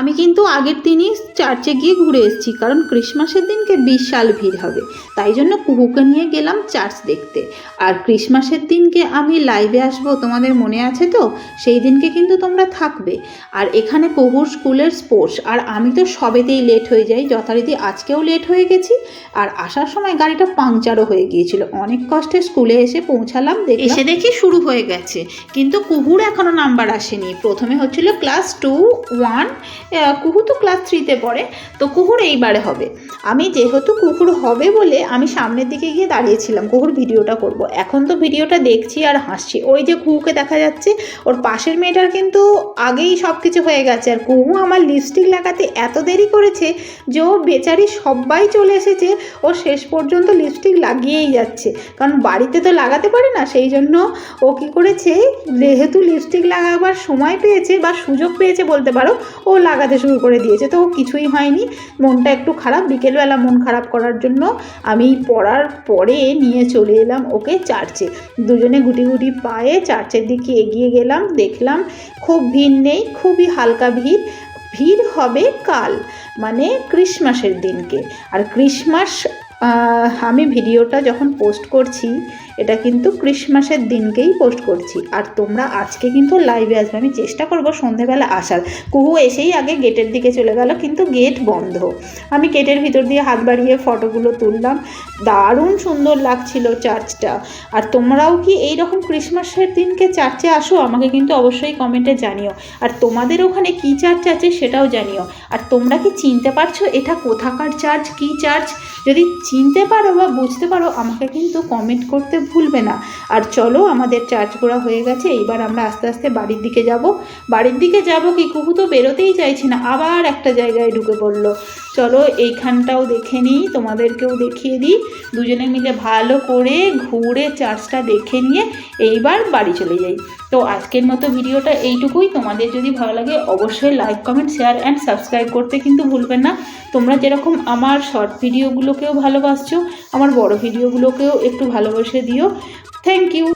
আমি কিন্তু আগের দিনই চার্চে গিয়ে ঘুরে এসেছি, কারণ ক্রিসমাসের দিনকে বিশাল ভিড় হবে। তাই জন্য কুহুকে নিয়ে গেলাম চার্চ দেখতে। আর ক্রিসমাসের দিনকে আমি লাইভে আসব, তোমাদের মনে আছে তো? সেই দিনকে কিন্তু তোমরা থাকবে। আর এখানে কুহুর স্কুলের স্পোর্টস, আর আমি তো সবেতেই লেট হয়ে যাই, যথারীতি আজকেও লেট হয়ে গেছি। আর আসার সময় গাড়িটা পাংচারও হয়ে গিয়েছিল। অনেক কষ্টে স্কুলে এসে পৌঁছালাম এসে দেখি শুরু হয়ে গেছে। কিন্তু কুহুর এখনও নাম্বার আসেনি। প্রথমে হচ্ছিল ক্লাস টু, ওয়ান কুহু তো ক্লাস থ্রিতে পড়ে, তো কুহুর এইবারে হবে। আমি যেহেতু কুকুর হবে বলে আমি সামনের দিকে গিয়ে দাঁড়িয়েছিলাম কুকুর ভিডিওটা করব। এখন তো ভিডিওটা দেখছি আর হাসছি। ওই যে কুহুকে দেখা যাচ্ছে, ওর পাশের মেয়েটার কিন্তু আগেই সব কিছু হয়ে গেছে। আর কুহু আমার লিপস্টিক লাগাতে এত দেরি করেছে যে ও বেচারি সবাই চলে এসেছে, ও শেষ পর্যন্ত লিপস্টিক লাগিয়েই যাচ্ছে। কারণ বাড়িতে তো লাগাতে পারে না, সেই জন্য ও কী করেছে, যেহেতু লিপস্টিক লাগাবার সময় পেয়েছে বা সুযোগ পেয়েছে বলতে পারো, ও লাগাতে শুরু করে দিয়েছে। তো কিছুই হয়নি। মনটা একটু খারাপ। বিকেলবেলা মন খারাপ করার জন্য আমি পড়ার পরে নিয়ে চলে এলাম ওকে চার্চে। দুজনে গুটি গুটি পায়ে চার্চের দিকে এগিয়ে গেলাম। দেখলাম খুব ভিড় নেই, খুবই হালকা ভিড়। ভিড় হবে কাল মানে ক্রিসমাসের দিনকে। আর ক্রিসমাস আমি ভিডিওটা যখন পোস্ট করছি, এটা কিন্তু ক্রিসমাসের দিনকেই পোস্ট করছি। আর তোমরা আজকে কিন্তু লাইভে আসবে। আমি চেষ্টা করব সন্ধেবেলা আসার। কুহু এসেই আগে গেটের দিকে চলে গেল, কিন্তু গেট বন্ধ। আমি গেটের ভিতর দিয়ে হাত বাড়িয়ে ফটোগুলো তুললাম। দারুণ সুন্দর লাগছিল চার্চটা আর তোমরাও কি এই রকম ক্রিসমাসের দিনকে চার্চে আসো? আমাকে কিন্তু অবশ্যই কমেন্টে জানিও। আর তোমাদের ওখানে কি চার্চ আছে সেটাও জানিও। আর তোমরা কি চিনতে পারছ এটা কোথাকার চার্চ কি চার্চ যদি চিনতে পারো বা বুঝতে পারো, আমাকে কিন্তু কমেন্ট করতে ভুলবে না। আর চলো, আমাদের চার্জ করা হয়ে গেছে, এইবার আমরা আস্তে আস্তে বাড়ির দিকে যাব। বাড়ির দিকে যাব কি কুকু তো বেরোতেই চাইছি না, আবার একটা জায়গায় ঢুকে পড়ল। চলো এইখানটাও দেখে নিই, তোমাদেরকেও দেখিয়ে দিই। দুজনে মিলে ভালো করে ঘুরে চার্চটা দেখে নিয়ে এইবার বাড়ি চলে যাই। তো আজকের মতো ভিডিওটা এইটুকুই। তোমাদের যদি ভালো লাগে অবশ্যই like comment share and subscribe করতে কিন্তু ভুলবেন না। তোমরা যেরকম আমার শর্ট ভিডিওগুলোকেও ভালোবাসছো, আমার বড় ভিডিওগুলোকেও একটু ভালোবেসে দিও। Thank you